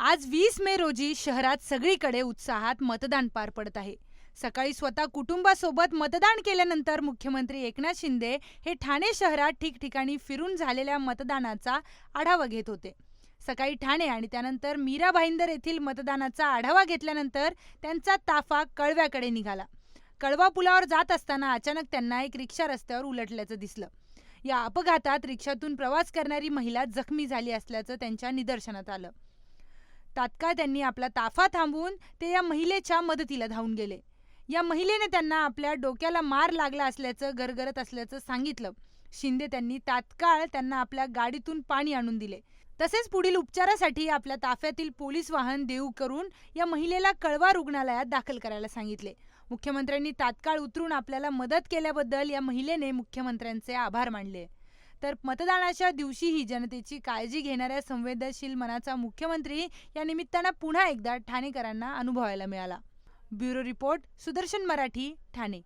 आज वीस मे रोजी शहरात सगळीकडे उत्साहात मतदान पार पडत आहे. सकाळी स्वतः कुटुंबासोबत मतदान केल्यानंतर मुख्यमंत्री एकनाथ शिंदे हे ठाणे शहरात ठिकठिकाणी फिरून झालेल्या मतदानाचा आढावा घेत होते. सकाळी ठाणे आणि त्यानंतर मीरा भाईंदर येथील मतदानाचा आढावा घेतल्यानंतर त्यांचा ताफा कळव्याकडे निघाला. कळवा पुलावर जात असताना अचानक त्यांना एक रिक्षा रस्त्यावर उलटल्याचं दिसलं. या अपघातात रिक्षातून प्रवास करणारी महिला जखमी झाली असल्याचं त्यांच्या निदर्शनात आलं. तात्काळ त्यांनी आपला ताफा थांबवून ते या महिलेच्या मदतीला धावून गेले. या महिलेने त्यांना आपल्या डोक्याला मार लागला असल्याचं गरगरत असल्याचं सांगितलं. शिंदे त्यांनी तात्काळ त्यांना आपल्या गाडीतून पाणी आणून दिले. तसेच पुढील उपचारासाठी आपल्या ताफ्यातील पोलीस वाहन देऊ करून या महिलेला कळवा रुग्णालयात दाखल करायला सांगितले. मुख्यमंत्र्यांनी तात्काळ उतरून आपल्याला मदत केल्याबद्दल या महिलेने मुख्यमंत्र्यांचे आभार मानले. तर मतदानाच्या दिवशीही जनतेची काळजी घेणाऱ्या संवेदनशील मनाचा मुख्यमंत्री या निमित्तानं पुन्हा एकदा ठाणेकरांना अनुभवायला मिळाला. Bureau report Sudarshan Marathi Thane.